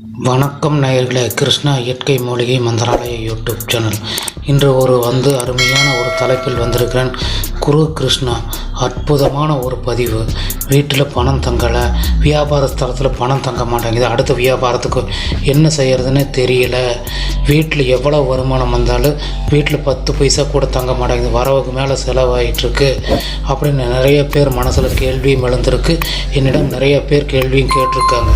வணக்கம் நேயர்களே. கிருஷ்ணா இயற்கை மூலிகை மந்திராலய யூடியூப் சேனல். இன்று ஒரு வந்து அருமையான ஒரு தலைப்பில் வந்திருக்கிறேன் குரு கிருஷ்ணா. அற்புதமான ஒரு பதிவு. வீட்டில் பணம் தங்கலை. வியாபார ஸ்தலத்தில் பணம் தங்க மாட்டேங்குது. அடுத்த வியாபாரத்துக்கு என்ன செய்கிறதுன்னு தெரியல. வீட்டில் எவ்வளோ வருமானம் வந்தாலும் வீட்டில் பத்து பைசா கூட தங்க மாட்டேங்குது. வரவுக்கு மேலே செலவாயிட்ருக்கு அப்படின்னு நிறைய பேர் மனசில் கேள்வியும் எழுந்திருக்கு. என்னிடம் நிறைய பேர் கேள்வியும் கேட்டிருக்காங்க.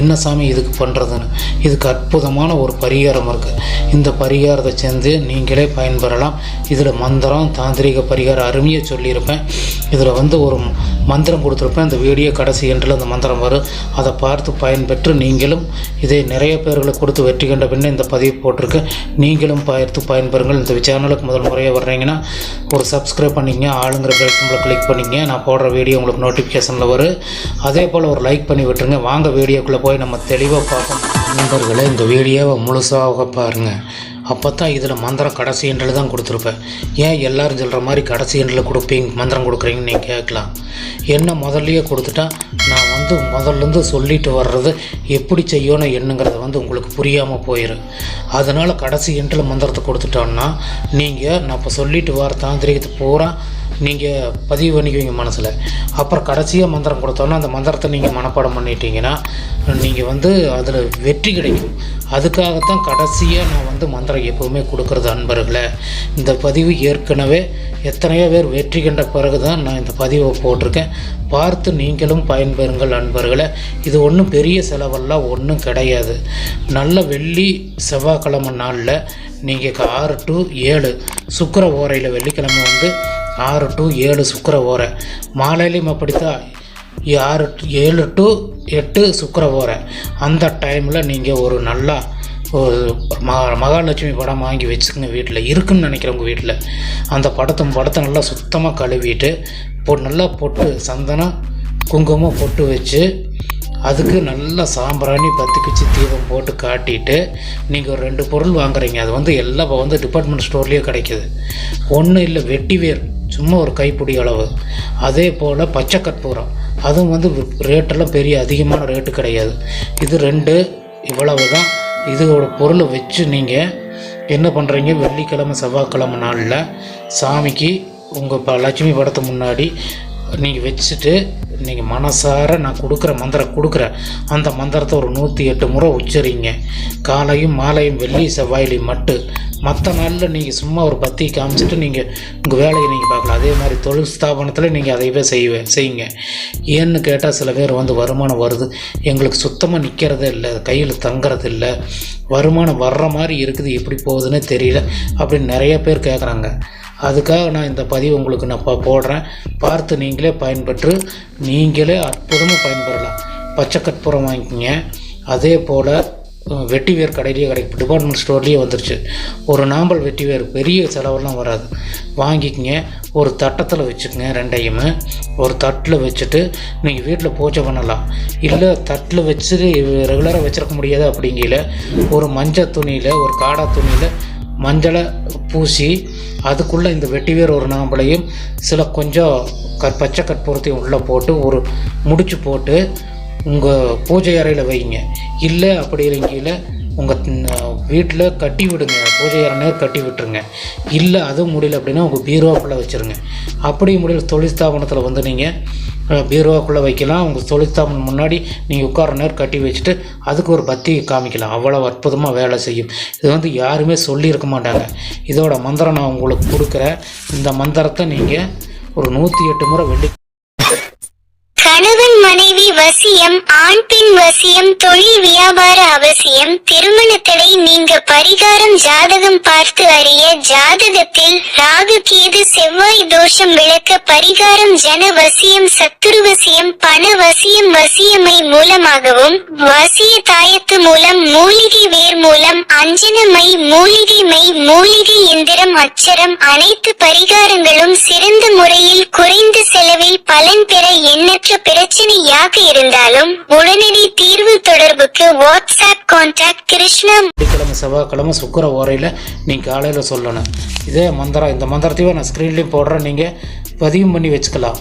என்ன சாமி இதுக்கு பண்ணுறதுன்னு இதுக்கு அற்புதமான ஒரு பரிகாரம் இருக்குது இந்த பரிகாரத்தை சேர்ந்து நீங்களே பயன்பெறலாம். இதில் மந்திரம் தாந்திரிக பரிகாரம் அருமையாக சொல்லியிருப்பேன். இதில் வந்து ஒரு மந்திரம் கொடுத்துருப்பேன். இந்த வீடியோ கடைசி என்றில் அந்த மந்திரம் வரும். அதை பார்த்து பயன்பெற்று நீங்களும் இதை நிறைய பேர்களுக்கு கொடுத்து வெற்றி கண்ட பின்னே இந்த பதிவு போட்டிருக்கேன் நீங்களும் பார்த்து பயன்பெறுங்கள். இந்த சேனலுக்கு முதல் முறையாக வர்றீங்கன்னா ஒரு சப்ஸ்கிரைப் பண்ணிங்க ஆளுங்கிற பெல் சிம்பிளை கிளிக் பண்ணிங்க நான் போடுற வீடியோ உங்களுக்கு நோட்டிஃபிகேஷனில் வரும். அதே போல் ஒரு லைக் பண்ணி விட்டுருங்க. வாங்க வீடியோக்குள்ளே போய் நம்ம தெளிவாக பார்ப்போம். நண்பர்களே இந்த வீடியோவை முழுசாக பாருங்கள் அப்போ தான் இதில் மந்திரம் கடைசி என்றில் தான் கொடுத்துருப்பேன். ஏன் எல்லாரும் சொல்கிற மாதிரி கடைசி என்றில் கொடுப்பீங்க மந்திரம் கொடுக்குறீங்கன்னு நீங்கள் கேட்கலாம். என்ன முதல்லையே கொடுத்துட்டா நான் வந்து முதல்லேருந்து சொல்லிட்டு வர்றது எப்படி செய்யணும் என்னங்கிறத வந்து உங்களுக்கு புரியாமல் போயிடும் அதனால் கடைசி என்றில் மந்திரத்தை கொடுத்துட்டோன்னா நீங்கள் நான் இப்போ சொல்லிட்டு வர தாந்திரிகத்தை பூரா நீங்கள் பதிவு பண்ணிக்குவீங்க மனசில். அப்புறம் கடைசியாக மந்திரம் கொடுத்தோன்னா அந்த மந்திரத்தை நீங்கள் மனப்பாடம் பண்ணிட்டீங்கன்னா நீங்கள் வந்து அதில் வெற்றி கிடைக்கும். அதுக்காகத்தான் கடைசியாக நான் வந்து மந்திரம் எப்போவுமே கொடுக்குறது அன்பர்களை. இந்த பதிவு ஏற்கனவே எத்தனையோ பேர் வெற்றி கண்ட பிறகு தான் நான் இந்த பதிவை போட்டிருக்கேன். பார்த்து நீங்களும் பயன்பெறுங்கள் அன்பர்களை. இது ஒன்றும் பெரிய செலவெல்லாம் ஒன்றும் கிடையாது. நல்ல வெள்ளி செவ்வாய்க்கிழமை நாளில் நீங்கள் ஆறு டு ஏழு சுக்கர ஓரையில் வெள்ளிக்கிழமை வந்து ஆறு டு ஏழு சுக்கர ஓரை. மாலையிலையும் அப்படித்தான் ஆறு ஏழு டு எட்டு சுக்கர ஓரை. அந்த டைமில் நீங்கள் ஒரு நல்லா ஒரு ம மகாலட்சுமி படம் வாங்கி வச்சுக்கோங்க வீட்டில். இருக்குன்னு நினைக்கிறவங்க வீட்டில். அந்த படத்தை படத்தை நல்லா சுத்தமாக கழுவிட்டு பொ நல்லா பொட்டு சந்தனம் குங்குமம் பொட்டு வச்சு அதுக்கு நல்லா சாம்பிராணி பத்து குச்சி தீபம் போட்டு காட்டிட்டு நீங்கள் ஒரு ரெண்டு பொருள் வாங்குறீங்க. அது வந்து எல்லாம் இப்போ வந்து டிபார்ட்மெண்ட் ஸ்டோர்லேயே கிடைக்கிது. ஒன்றும் இல்லை வெட்டிவேர் சும்மா ஒரு கைப்பிடி அளவு. அதே போல் பச்சை கற்பூரம். அதுவும் வந்து ரேட்டெல்லாம் பெரிய அதிகமான ரேட்டு கிடையாது. இது ரெண்டு இவ்வளவு தான் இதோட பொருளை வச்சு நீங்கள் என்ன பண்ணுறீங்க வெள்ளிக்கிழமை செவ்வாய்க்கிழமை நாளில் சாமிக்கு உங்கள் இப்போ லட்சுமி படத்தை முன்னாடி நீங்கள் வச்சுட்டு நீங்கள் மனசார நான் கொடுக்குற மந்திரம் கொடுக்குறேன் அந்த மந்திரத்தை ஒரு நூற்றி எட்டு முறை உச்சரிங்க. காலையும் மாலையும் வெள்ளி செவ்வாயிலையும் மட்டும் மற்ற நாளில் நீங்கள் சும்மா ஒரு பத்தி காமிச்சிட்டு நீங்கள் உங்கள் வேலையை நீங்கள் பார்க்கலாம். அதே மாதிரி தொழில் ஸ்தாபனத்தில் நீங்கள் அதையவே செய்வே செய்யுங்க. ஏன்னு கேட்டால் சில பேர் வந்து வருமானம் வருது. எங்களுக்கு சுத்தமாக நிற்கிறதே இல்லை. கையில் தங்குறது இல்லை. வருமானம் வர்ற மாதிரி இருக்குது. எப்படி போகுதுன்னே தெரியல அப்படின்னு நிறைய பேர் கேட்குறாங்க அதுக்காக நான் இந்த பதிவு உங்களுக்கு நான் போடுறேன். பார்த்து நீங்களே பயன்பெற்று நீங்களே அற்புதமாக பயன்பெறலாம். பச்சை கற்பூரம் வாங்கிக்கிங்க. அதே போல் வெட்டிவேர் கடையிலேயே கிடைக்கும் டிபார்ட்மெண்ட் ஸ்டோர்லேயே வந்துருச்சு. ஒரு நாம்பல் வெட்டிவேர் பெரிய செலவெல்லாம் வராது. வாங்கிக்கங்க. ஒரு தட்டத்தில் வச்சுக்கோங்க ரெண்டையுமே. ஒரு தட்டில் வச்சுட்டு நீங்கள் வீட்டில் பூஜை பண்ணலாம். இல்லை தட்டில் வச்சுட்டு ரெகுலராக வச்சுருக்க முடியாது அப்படிங்கல ஒரு மஞ்சள் துணியில் ஒரு காடா துணியில் மஞ்சளை பூசி அதுக்குள்ளே இந்த வெட்டிவேர் ஒரு நாம்பளையும் சில கொஞ்சம் க பச்சை கற்பூரத்தையும் உள்ளே போட்டு ஒரு முடிச்சு போட்டு உங்கள் பூஜை அறையில் வைங்க. இல்லை அப்படி இல்லைங்கீழே உங்கள் வீட்டில் கட்டி விடுங்க. பூஜை அறை நேரம் கட்டி விட்டுருங்க. இல்லை அதுவும் முடியல அப்படின்னா உங்கள் பீரோக்குள்ளே வச்சுருங்க. அப்படி முடியல தொழில் ஸ்தாபனத்தில் வந்து நீங்கள் பீரோக்குள்ளே வைக்கலாம். உங்கள் தொழில் ஸ்தாபனம் முன்னாடி நீங்கள் உட்கார நேரம் கட்டி வச்சுட்டு அதுக்கு ஒரு பத்தி காமிக்கலாம். அவ்வளோ அற்புதமாக வேலை செய்யும். இது வந்து யாருமே சொல்லியிருக்க மாட்டாங்க. இதோட மந்திரம் நான் உங்களுக்கு கொடுக்குறேன். இந்த மந்திரத்தை நீங்கள் ஒரு நூற்றி எட்டு முறை வெள்ளி கணவன் மனைவி வசியம் ஆண் பெண் வசியம் தொழில் வியாபார அவசியம் திருமண தடை நீங்க பரிகாரம் ஜாதகம் பார்த்து அறிய ஜாதகத்தில் ராகு கேது செவ்வாய் தோஷம் விளக்க பரிகாரம் ஜன வசியம் சத்துரு வசியம் பண வசியம் வசியமை மூலமாகவும் வசிய தாயத்து மூலம் மூலிகை வேர் மூலம் அஞ்சனமை மூலிகை மை மூலிகை எந்திரம் அச்சரம் அனைத்து பரிகாரங்களும் சிறந்த முறையில் குறைந்த செலவில் பலன் பெற எண்ணற்ற பிரச்சனையாக இருந்தாலும் உடனடி தீர்வு தொடர்புக்கு வாட்ஸ்அப் கான்டாக்ட் கிருஷ்ணா வெள்ளிக்கிழமை செவ்வாய்க்கிழமை சுக்கர ஓரையில் நீங்கள் காலையில் சொல்லணும். இதே மந்திரம் இந்த மந்திரத்தையும் நான் ஸ்க்ரீன்லேயும் போடுறேன். நீங்கள் பதிவும் பண்ணி வச்சுக்கலாம்.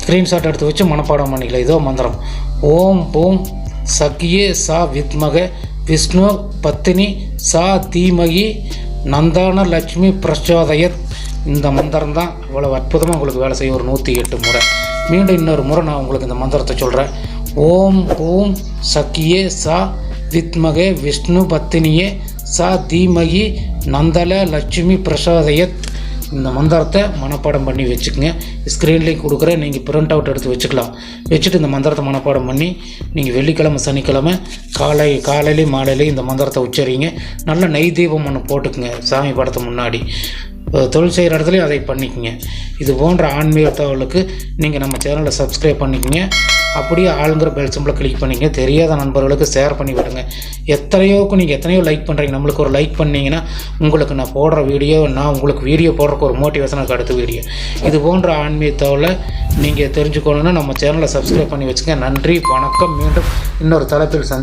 ஸ்க்ரீன்ஷாட் எடுத்து வச்சு மனப்பாடம் பண்ணிக்கலாம். இதோ மந்திரம். ஓம் பூம் சக்கியே சா வித்மக விஷ்ணு பத்தினி சா தீமகி நந்தான லட்சுமி பிரச்சோதயத். இந்த மந்திரம் தான் இவ்வளோ அற்புதமாக உங்களுக்கு வேலை செய்யும். ஒரு நூற்றி எட்டு முறை. மீண்டும் இன்னொரு முறை நான் உங்களுக்கு இந்த மந்திரத்தை சொல்கிறேன் ஓம் ஓம் சக்கியே சா வித்மகே விஷ்ணு பத்தினியே சா தீமகி நந்தல லட்சுமி பிரசாதயத். இந்த மந்திரத்தை மனப்பாடம் பண்ணி வச்சுக்கோங்க. ஸ்க்ரீன்லேயும் கொடுக்குறேன். நீங்கள் பிரிண்ட் அவுட் எடுத்து வச்சுக்கலாம். வச்சுட்டு இந்த மந்திரத்தை மனப்பாடம் பண்ணி நீங்கள் வெள்ளிக்கிழமை சனிக்கிழமை காலை காலையிலையும் மாலையிலையும் இந்த மந்திரத்தை உச்சரிங்க. நல்ல நெய் தீபம் ஒன்று போட்டுக்குங்க. சாமி படத்தை முன்னாடி. தொழில் செய்கிற இடத்துலையும் அதை பண்ணிக்கோங்க. இது போன்ற ஆன்மீக தகவலுக்கு நீங்கள் நம்ம சேனலை சப்ஸ்கிரைப் பண்ணிக்கோங்க. அப்படியே ஆளுங்கிற பெல் சிம்பிளை கிளிக் பண்ணிக்கங்க தெரியாத நண்பர்களுக்கு ஷேர் பண்ணி விடுங்க. எத்தனையோக்கு நீங்கள் எத்தனையோ லைக் பண்ணுறீங்க நம்மளுக்கு ஒரு லைக் பண்ணிங்கன்னா உங்களுக்கு நான் போடுற வீடியோ நான் உங்களுக்கு வீடியோ போடுறக்கு ஒரு மோட்டிவேஷனுக்கு அடுத்த வீடியோ இது போன்ற ஆன்மீக நீங்கள் தெரிஞ்சுக்கணுன்னா நம்ம சேனலை சப்ஸ்கிரைப் பண்ணி வச்சுங்க. நன்றி வணக்கம். மீண்டும் இன்னொரு தலைப்பில் சந்தி